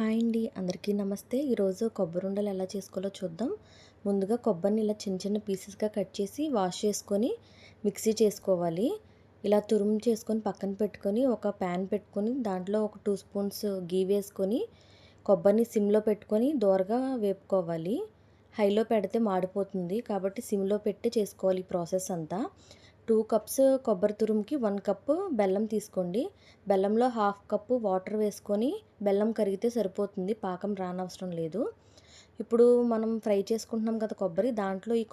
Hi అండి. అందరికీ నమస్తే. ఈరోజు కొబ్బరి ఉండలు ఎలా చేసుకోవాలో చూద్దాం. ముందుగా కొబ్బరిని ఇలా చిన్న చిన్న పీసెస్గా కట్ చేసి వాష్ చేసుకొని మిక్సీ చేసుకోవాలి. ఇలా తురుము చేసుకొని పక్కన పెట్టుకొని ఒక ప్యాన్ పెట్టుకొని దాంట్లో ఒక టూ స్పూన్స్ గీ వేసుకొని కొబ్బరిని సిమ్లో పెట్టుకొని దోరగా వేపుకోవాలి. హైలో పెడితే మాడిపోతుంది కాబట్టి సిమ్లో పెట్టి చేసుకోవాలి ఈ ప్రాసెస్ అంతా. టూ కప్స్ కొబ్బరి తురుముకి వన్ కప్పు బెల్లం తీసుకోండి. బెల్లంలో హాఫ్ కప్పు వాటర్ వేసుకొని బెల్లం కరిగితే సరిపోతుంది. పాకం రానవసరం లేదు. ఇప్పుడు మనం ఫ్రై చేసుకుంటున్నాం కదా కొబ్బరి దాంట్లో ఈ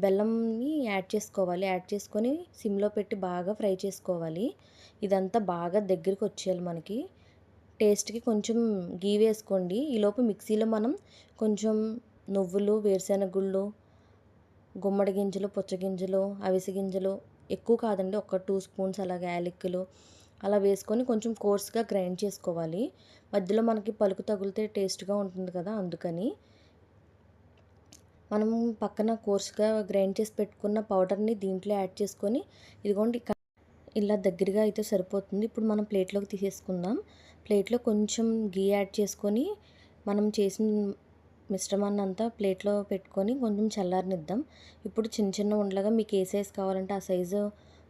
బెల్లంని యాడ్ చేసుకోవాలి. యాడ్ చేసుకొని సిమ్లో పెట్టి బాగా ఫ్రై చేసుకోవాలి. ఇదంతా బాగా దగ్గరికి వచ్చేయాలి మనకి. టేస్ట్కి కొంచెం గీ వేసుకోండి. ఈలోపు మిక్సీలో మనం కొంచెం నువ్వులు వేరుశెనగ గుళ్ళు గుమ్మడి గింజలు పుచ్చగింజలు అవిసె గింజలు ఎక్కువ కాదండి. ఒక టూ స్పూన్స్ అలాగే యాలక్కులు అలా వేసుకొని కొంచెం కోర్స్గా గ్రైండ్ చేసుకోవాలి. మధ్యలో మనకి పలుకు తగిలితే టేస్ట్గా ఉంటుంది కదా అందుకని. మనం పక్కన కోర్స్గా గ్రైండ్ చేసి పెట్టుకున్న పౌడర్ని దీంట్లో యాడ్ చేసుకొని ఇదిగోండి ఇలా దగ్గరగా అయితే సరిపోతుంది. ఇప్పుడు మనం ప్లేట్లోకి తీసేసుకుందాం. ప్లేట్లో కొంచెం గీ యాడ్ చేసుకొని మనం చేసిన మిశ్రమాన్ని అంతా ప్లేట్లో పెట్టుకొని కొంచెం చల్లారనిద్దాం. ఇప్పుడు చిన్న చిన్న ఉండలుగా మీకు ఏ సైజు కావాలంటే ఆ సైజు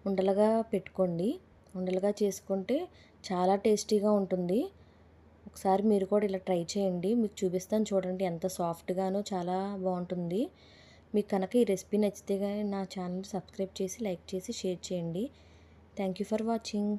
ఉండలుగా పెట్టుకోండి. ఉండలుగా చేసుకుంటే చాలా టేస్టీగా ఉంటుంది. ఒకసారి మీరు కూడా ఇలా ట్రై చేయండి. మీకు చూపిస్తాను చూడండి ఎంత సాఫ్ట్గానో చాలా బాగుంటుంది. మీకు కనుక ఈ రెసిపీ నచ్చితే కానీ నా ఛానల్ సబ్స్క్రైబ్ చేసి లైక్ చేసి షేర్ చేయండి. Thank you for watching.